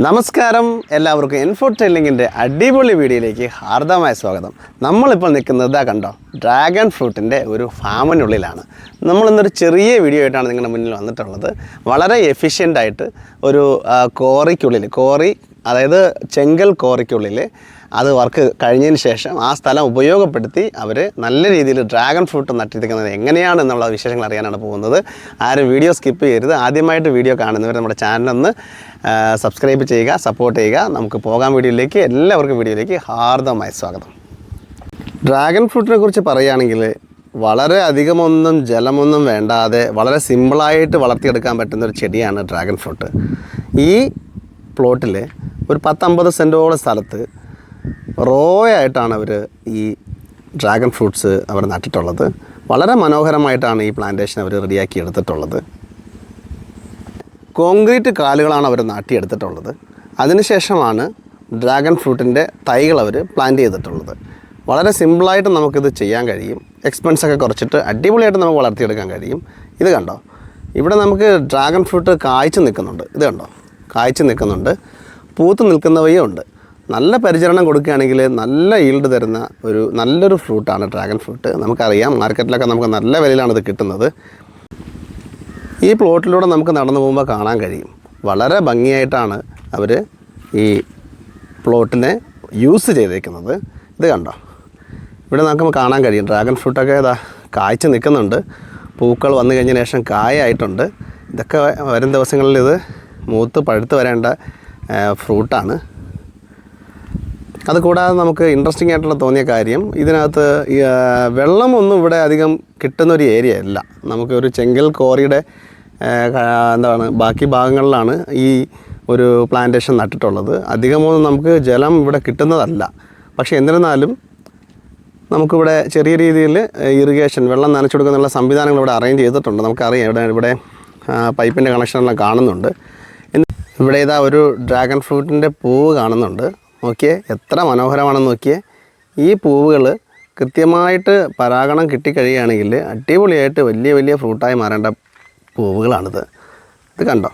നമസ്കാരം. എല്ലാവർക്കും ഇൻഫോ ട്രെയിലിങ്ങിന്റെ അടിപൊളി വീഡിയോയിലേക്ക് ഹാർദമായ സ്വാഗതം. നമ്മളിപ്പോൾ നിൽക്കുന്നത് കണ്ടോ ഡ്രാഗൺ ഫ്രൂട്ടിന്റെ ഒരു ഫാമിനുള്ളിലാണ്. നമ്മളിന്നൊരു ചെറിയ വീഡിയോ ആയിട്ടാണ് നിങ്ങളുടെ മുന്നിൽ വന്നിട്ടുള്ളത്. വളരെ എഫിഷ്യന്റായിട്ട് ഒരു കോറിക്കുള്ളിൽ കോറി അതായത് ചെങ്കൽ കോറിക്കുള്ളിൽ അത് വർക്ക് കഴിഞ്ഞതിന് ശേഷം ആ സ്ഥലം ഉപയോഗപ്പെടുത്തി അവർ നല്ല രീതിയിൽ ഡ്രാഗൺ ഫ്രൂട്ട് നട്ടിരിക്കുന്നത് എങ്ങനെയാണ് എന്നുള്ള വിശേഷങ്ങൾ അറിയാനാണ് പോകുന്നത്. ആരും വീഡിയോ സ്കിപ്പ് ചെയ്യരുത്. ആദ്യമായിട്ട് വീഡിയോ കാണുന്നവർ നമ്മുടെ ചാനലൊന്ന് സബ്സ്ക്രൈബ് ചെയ്യുക സപ്പോർട്ട് ചെയ്യുക. നമുക്ക് പോകാൻ വീഡിയോയിലേക്ക്. എല്ലാവർക്കും വീഡിയോയിലേക്ക് ഹാർദമായി സ്വാഗതം. ഡ്രാഗൺ ഫ്രൂട്ടിനെ കുറിച്ച് പറയുകയാണെങ്കിൽ വളരെ അധികമൊന്നും ജലമൊന്നും വേണ്ടാതെ വളരെ സിമ്പിളായിട്ട് വളർത്തിയെടുക്കാൻ പറ്റുന്ന ഒരു ചെടിയാണ് ഡ്രാഗൺ ഫ്രൂട്ട്. ഈ പ്ലോട്ടിൽ ഒരു പത്തമ്പത് സെന്റോളം സ്ഥലത്ത് റോ ആയിട്ടാണ് അവർ ഈ ഡ്രാഗൺ ഫ്രൂട്ട്സ് അവർ നട്ടിട്ടുള്ളത്. വളരെ മനോഹരമായിട്ടാണ് ഈ പ്ലാന്റേഷൻ അവർ റെഡിയാക്കി എടുത്തിട്ടുള്ളത്. കോൺക്രീറ്റ് കാലുകളാണ് അവർ നാട്ടിയെടുത്തിട്ടുള്ളത്. അതിനുശേഷമാണ് ഡ്രാഗൺ ഫ്രൂട്ടിന്റെ തൈകൾ അവർ പ്ലാന്റ് ചെയ്തിട്ടുള്ളത്. വളരെ സിമ്പിളായിട്ട് നമുക്കിത് ചെയ്യാൻ കഴിയും. എക്സ്പെൻസൊക്കെ കുറച്ചിട്ട് അടിപൊളിയായിട്ട് നമുക്ക് വളർത്തിയെടുക്കാൻ കഴിയും. ഇത് കണ്ടോ? ഇവിടെ നമുക്ക് ഡ്രാഗൺ ഫ്രൂട്ട് കായ്ച്ചു നിൽക്കുന്നുണ്ട്. ഇത് കണ്ടോ? കായ്ച്ചു നിൽക്കുന്നുണ്ട്. പൂത്ത് നിൽക്കുന്നവയും ഉണ്ട്. നല്ല പരിചരണം കൊടുക്കുകയാണെങ്കിൽ നല്ല ഈൽഡ് തരുന്ന ഒരു നല്ലൊരു ഫ്രൂട്ടാണ് ഡ്രാഗൺ ഫ്രൂട്ട് നമുക്കറിയാം മാർക്കറ്റിലൊക്കെ നമുക്ക് നല്ല വിലയിലാണ് ഇത് കിട്ടുന്നത്. ഈ പ്ലോട്ടിലൂടെ നമുക്ക് നടന്നു പോകുമ്പോൾ കാണാൻ കഴിയും. വളരെ ഭംഗിയായിട്ടാണ് അവർ ഈ പ്ലോട്ടിനെ യൂസ് ചെയ്തേക്കുന്നത്. ഇത് കണ്ടോ? ഇവിടെ നമുക്ക് കാണാൻ കഴിയും. ഡ്രാഗൺ ഫ്രൂട്ടൊക്കെ ഇതാ കായ്ച്ച് നിൽക്കുന്നുണ്ട്. പൂക്കൾ വന്നു കഴിഞ്ഞ ശേഷം കായായിട്ടുണ്ട് ഇതൊക്കെ വരും ദിവസങ്ങളിൽ ഇത് മൂത്ത് പഴുത്ത് വരേണ്ട ഫ്രൂട്ടാണ്. അതുകൂടാതെ നമുക്ക് ഇൻട്രസ്റ്റിംഗ് ആയിട്ടുള്ള തോന്നിയ കാര്യം ഇതിനകത്ത് വെള്ളമൊന്നും ഇവിടെ അധികം കിട്ടുന്ന ഒരു ഏരിയ അല്ല. നമുക്ക് ഒരു ചെങ്കൽ കോറിയുടെ എന്താണ് ബാക്കി ഭാഗങ്ങളിലാണ് ഈ ഒരു പ്ലാന്റേഷൻ നട്ടിട്ടുള്ളത്. അധികമൊന്നും നമുക്ക് ജലം ഇവിടെ കിട്ടുന്നതല്ല. പക്ഷേ എന്നിരുന്നാലും നമുക്കിവിടെ ചെറിയ രീതിയിൽ ഇറിഗേഷൻ വെള്ളം നനച്ചു കൊടുക്കുന്നുള്ള സംവിധാനങ്ങൾ ഇവിടെ അറേഞ്ച് ചെയ്തിട്ടുണ്ട്. നമുക്കറിയാം ഇവിടെ ഇവിടെ പൈപ്പിന്റെ കണക്ഷനെല്ലാം കാണുന്നുണ്ട്. ഇവിടെ ഇതാ ഒരു ഡ്രാഗൺ ഫ്രൂട്ടിന്റെ പൂവ് കാണുന്നുണ്ട്. നോക്കിയേ എത്ര മനോഹരമാണെന്ന് നോക്കിയേ. ഈ പൂവുകൾ കൃത്യമായിട്ട് പരാഗണം കിട്ടിക്കഴിയുകയാണെങ്കിൽ അടിപൊളിയായിട്ട് വലിയ വലിയ ഫ്രൂട്ടായി മാറേണ്ട പൂവുകളാണിത്. ഇത് കണ്ടോ?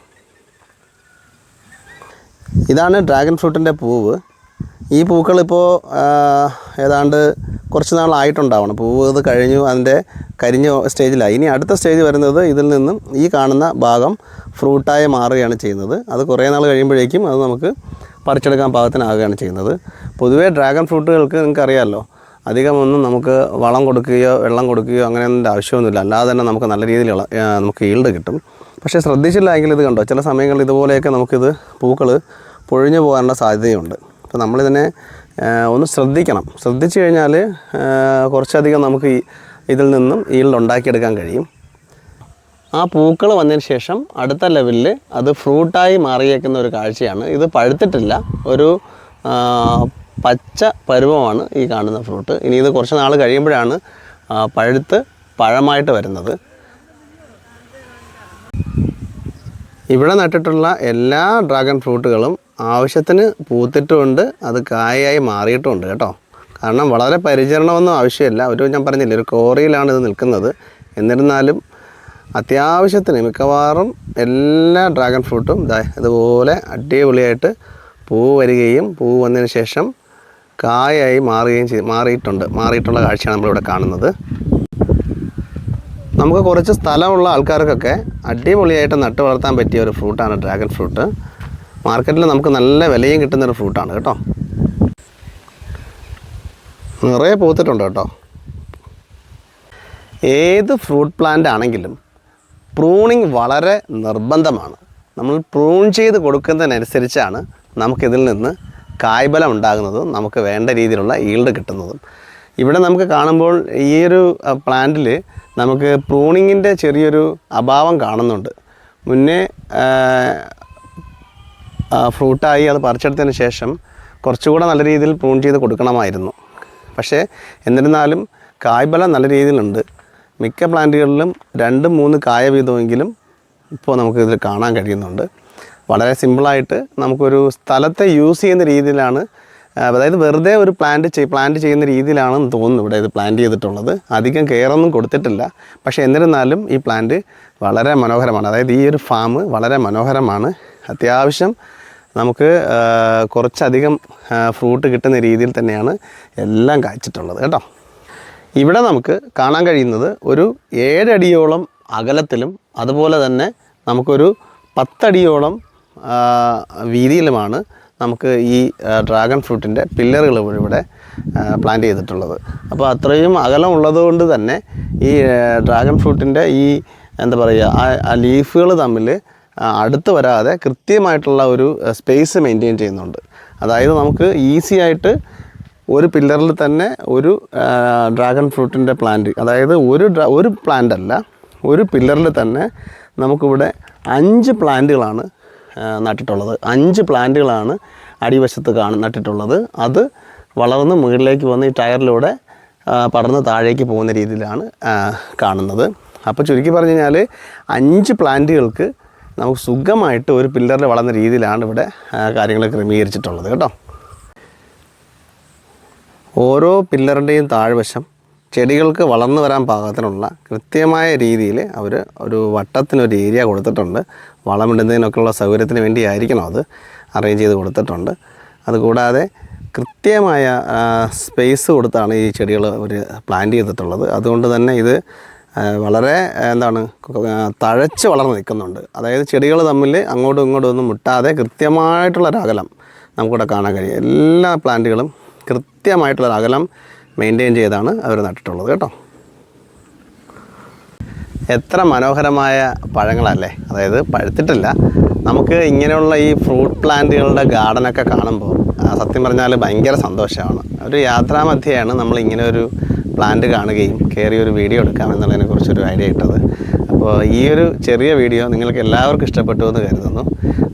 ഇതാണ് ഡ്രാഗൺ ഫ്രൂട്ടിന്റെ പൂവ്. ഈ പൂക്കളിപ്പോൾ ഏതാണ്ട് കുറച്ച് നാളായിട്ടുണ്ടാവണം. പൂവ് ഇത് കഴിഞ്ഞു അതിന്റെ കരിഞ്ഞ സ്റ്റേജിലായി. ഇനി അടുത്ത സ്റ്റേജ് വരുന്നത് ഇതിൽ നിന്നും ഈ കാണുന്ന ഭാഗം ഫ്രൂട്ടായി മാറുകയാണ് ചെയ്യുന്നത്. അത് കുറേ നാൾ കഴിയുമ്പോഴേക്കും അത് നമുക്ക് പറിച്ചെടുക്കാൻ പാകത്തിനാകുകയാണ് ചെയ്യുന്നത്. പൊതുവേ ഡ്രാഗൺ ഫ്രൂട്ടുകൾക്ക് നിങ്ങൾക്കറിയാമല്ലോ അധികമൊന്നും നമുക്ക് വളം കൊടുക്കുകയോ വെള്ളം കൊടുക്കുകയോ അങ്ങനെയൊന്നും ആവശ്യമൊന്നുമില്ല. അല്ലാതെ തന്നെ നമുക്ക് നല്ല രീതിയിലുള്ള നമുക്ക് ഈൽഡ് കിട്ടും. പക്ഷേ ശ്രദ്ധിച്ചില്ല എങ്കിൽ ഇത് കണ്ടോ ചില സമയങ്ങളിൽ ഇതുപോലെയൊക്കെ നമുക്കിത് പൂക്കൾ പൊഴിഞ്ഞു പോകാനുള്ള സാധ്യതയുണ്ട്. അപ്പോൾ നമ്മളിതിനെ ആ, ഒന്ന് ശ്രദ്ധിക്കണം. ശ്രദ്ധിച്ചു കഴിഞ്ഞാൽ കുറച്ചധികം നമുക്ക് ഇതിൽ നിന്നും ഈൽഡ് ഉണ്ടാക്കിയെടുക്കാൻ കഴിയും. ആ പൂക്കൾ വന്നതിന് ശേഷം അടുത്ത ലെവലിൽ അത് ഫ്രൂട്ടായി മാറിയേക്കുന്ന ഒരു കാഴ്ചയാണ്. ഇത് പഴുത്തിട്ടില്ല. ഒരു പച്ച പരുവമാണ് ഈ കാണുന്ന ഫ്രൂട്ട്. ഇനി ഇത് കുറച്ച് നാൾ കഴിയുമ്പോഴാണ് പഴുത്ത് പഴമായിട്ട് വരുന്നത്. ഇവിടെ നട്ടിട്ടുള്ള എല്ലാ ഡ്രാഗൺ ഫ്രൂട്ടുകളും ആവശ്യത്തിന് പൂത്തിട്ടുമുണ്ട് അത് കായായി മാറിയിട്ടുമുണ്ട് കേട്ടോ. കാരണം വളരെ പരിചരണമൊന്നും ആവശ്യമില്ല. ഒരു ഞാൻ പറഞ്ഞില്ല ഒരു കോറിയിലാണ് ഇത് നിൽക്കുന്നത്. എന്നിരുന്നാലും അത്യാവശ്യത്തിന് മിക്കവാറും എല്ലാ ഡ്രാഗൺ ഫ്രൂട്ടും ഇതാ ഇതുപോലെ അടിപൊളിയായിട്ട് പൂ വരികയും പൂ വന്നതിന് ശേഷം കായായി മാറുകയും ചെയ്ത് മാറിയിട്ടുണ്ട്. മാറിയിട്ടുള്ള കാഴ്ചയാണ് നമ്മളിവിടെ കാണുന്നത്. നമുക്ക് കുറച്ച് സ്ഥലമുള്ള ആൾക്കാർക്കൊക്കെ അടിപൊളിയായിട്ട് നട്ട് വളർത്താൻ പറ്റിയ ഒരു ഫ്രൂട്ടാണ് ഡ്രാഗൺ ഫ്രൂട്ട് മാർക്കറ്റിൽ നമുക്ക് നല്ല വിലയും കിട്ടുന്നൊരു ഫ്രൂട്ടാണ് കേട്ടോ. നിറയെ പൂത്തിട്ടുണ്ട് കേട്ടോ. ഏത് ഫ്രൂട്ട് പ്ലാന്റ് ആണെങ്കിലും പ്രൂണിങ് വളരെ നിർബന്ധമാണ്. നമ്മൾ പ്രൂൺ ചെയ്ത് കൊടുക്കുന്നതിനനുസരിച്ചാണ് നമുക്കിതിൽ നിന്ന് കായ്ബലം ഉണ്ടാകുന്നതും നമുക്ക് വേണ്ട രീതിയിലുള്ള ഈൽഡ് കിട്ടുന്നതും. ഇവിടെ നമുക്ക് കാണുമ്പോൾ ഈ ഒരു പ്ലാന്റിൽ നമുക്ക് പ്രൂണിങ്ങിന്റെ ചെറിയൊരു അഭാവം കാണുന്നുണ്ട്. മുന്നേ ഫ്രൂട്ടായി അത് പറിച്ചെടുത്തതിന് ശേഷം കുറച്ചുകൂടെ നല്ല രീതിയിൽ പ്രൂൺ ചെയ്ത് കൊടുക്കണമായിരുന്നു. പക്ഷേ എന്നിരുന്നാലും കായ്ബലം നല്ല രീതിയിലുണ്ട്. മിക്ക പ്ലാന്റുകളിലും രണ്ട് മൂന്ന് കായ വീതമെങ്കിലും ഇപ്പോൾ നമുക്ക് ഇതിൽ കാണാൻ കഴിയുന്നുണ്ട്. വളരെ സിമ്പിളായിട്ട് നമുക്കൊരു സ്ഥലത്തെ യൂസ് ചെയ്യുന്ന രീതിയിലാണ് അതായത് വെറുതെ ഒരു പ്ലാന്റ് ചെയ് പ്ലാന്റ് ചെയ്യുന്ന രീതിയിലാണെന്ന് തോന്നുന്നു ഇവിടെ ഇത് പ്ലാന്റ് ചെയ്തിട്ടുള്ളത്. അധികം കെയറൊന്നും കൊടുത്തിട്ടില്ല. പക്ഷേ എന്നിരുന്നാലും ഈ പ്ലാന്റ് വളരെ മനോഹരമാണ്. അതായത് ഈ ഒരു ഫാം വളരെ മനോഹരമാണ്. അത്യാവശ്യം നമുക്ക് കുറച്ചധികം ഫ്രൂട്ട് കിട്ടുന്ന രീതിയിൽ തന്നെയാണ് എല്ലാം കായ്ച്ചിട്ടുള്ളത് കേട്ടോ. ഇവിടെ നമുക്ക് കാണാൻ കഴിയുന്നത് ഒരു ഏഴടിയോളം അകലത്തിലും അതുപോലെ തന്നെ നമുക്കൊരു പത്തടിയോളം വീതിയിലുമാണ് നമുക്ക് ഈ ഡ്രാഗൺ ഫ്രൂട്ടിന്റെ പില്ലറുകൾ ഇവിടെ പ്ലാന്റ് ചെയ്തിട്ടുള്ളത്. അപ്പോൾ അത്രയും അകലം ഉള്ളതുകൊണ്ട് തന്നെ ഈ ഡ്രാഗൺ ഫ്രൂട്ടിന്റെ ഈ എന്താ പറയുക ആ ലീഫുകൾ തമ്മിൽ അടുത്ത് വരാതെ കൃത്യമായിട്ടുള്ള ഒരു സ്പേസ് മെയിന്റെയിൻ ചെയ്യുന്നുണ്ട്. അതായത് നമുക്ക് ഈസി ആയിട്ട് ഒരു പില്ലറിൽ തന്നെ ഒരു ഡ്രാഗൺ ഫ്രൂട്ടിന്റെ പ്ലാന്റ് അതായത് ഒരു ഒരു പ്ലാന്റ് അല്ല ഒരു പില്ലറിൽ തന്നെ നമുക്കിവിടെ അഞ്ച് പ്ലാന്റുകളാണ് നട്ടിട്ടുള്ളത്. അഞ്ച് പ്ലാന്റുകളാണ് അടിവശത്ത് കാണ നട്ടിട്ടുള്ളത്. അത് വളർന്ന് മുകളിലേക്ക് വന്ന് ഈ ടയറിലൂടെ പടർന്ന് താഴേക്ക് പോകുന്ന രീതിയിലാണ് കാണുന്നത്. അപ്പോൾ ചുരുക്കി പറഞ്ഞു കഴിഞ്ഞാൽ അഞ്ച് പ്ലാന്റുകൾക്ക് നമുക്ക് സുഖമായിട്ട് ഒരു പില്ലറിൽ വളർന്ന രീതിയിലാണ് ഇവിടെ കാര്യങ്ങൾ ക്രമീകരിച്ചിട്ടുള്ളത് കേട്ടോ. ഓരോ പില്ലറിന്റെയും താഴ്വശം ചെടികൾക്ക് വളർന്നു വരാൻ പാകത്തിനുള്ള കൃത്യമായ രീതിയിൽ അവർ ഒരു വട്ടത്തിനൊരു ഏരിയ കൊടുത്തിട്ടുണ്ട്. വളമിടുന്നതിനൊക്കെയുള്ള സൗകര്യത്തിന് വേണ്ടിയായിരിക്കണം അത് അറേഞ്ച് ചെയ്ത് കൊടുത്തിട്ടുണ്ട്. അതുകൂടാതെ കൃത്യമായ സ്പേസ് കൊടുത്താണ് ഈ ചെടികൾ അവർ പ്ലാന്റ് ചെയ്തിട്ടുള്ളത്. അതുകൊണ്ട് തന്നെ ഇത് വളരെ എന്താണ് തഴച്ച് വളർന്ന് നിൽക്കുന്നുണ്ട്. അതായത് ചെടികൾ തമ്മിൽ അങ്ങോട്ടും ഇങ്ങോട്ടും ഒന്നും മുട്ടാതെ കൃത്യമായിട്ടുള്ളൊരു അകലം നമുക്കിവിടെ കാണാൻ കഴിയും. എല്ലാ പ്ലാന്റുകളും കൃത്യമായിട്ടുള്ളൊരു അകലം മെയിന്റെയിൻ ചെയ്താണ് അവർ നട്ടിട്ടുള്ളത് കേട്ടോ. എത്ര മനോഹരമായ പഴങ്ങളല്ലേ? അതായത് പഴുത്തിട്ടില്ല. നമുക്ക് ഇങ്ങനെയുള്ള ഈ ഫ്രൂട്ട് പ്ലാന്റുകളുടെ ഗാർഡനൊക്കെ കാണുമ്പോൾ സത്യം പറഞ്ഞാൽ ഭയങ്കര സന്തോഷമാണ്. ഒരു യാത്രാമധ്യയാണ് നമ്മൾ ഇങ്ങനെ ഒരു പ്ലാന്റ് കാണുകയും കയറി ഒരു വീഡിയോ എടുക്കാം എന്നുള്ളതിനെ കുറിച്ചൊരു ഐഡിയ ഇട്ടത്. അപ്പോൾ ഈ ഒരു ചെറിയ വീഡിയോ നിങ്ങൾക്ക് എല്ലാവർക്കും ഇഷ്ടപ്പെട്ടു എന്ന് കരുതുന്നു.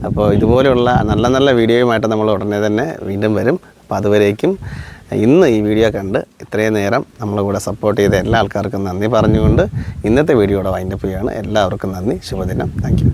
അപ്പോൾ ഇതുപോലെയുള്ള നല്ല നല്ല വീഡിയോയുമായിട്ട് നമ്മൾ ഉടനെ തന്നെ വീണ്ടും വരും. അപ്പോൾ അതുവരേക്കും ഇന്ന് ഈ വീഡിയോ കണ്ട് ഇത്രയും നേരം നമ്മളെ കൂടെ സപ്പോർട്ട് ചെയ്ത എല്ലാ ആൾക്കാർക്കും നന്ദി പറഞ്ഞുകൊണ്ട് ഇന്നത്തെ വീഡിയോയുടെ വൈൻഡപ്പ് ചെയ്യുകയാണ്. എല്ലാവർക്കും നന്ദി. ശുഭദിനം. താങ്ക്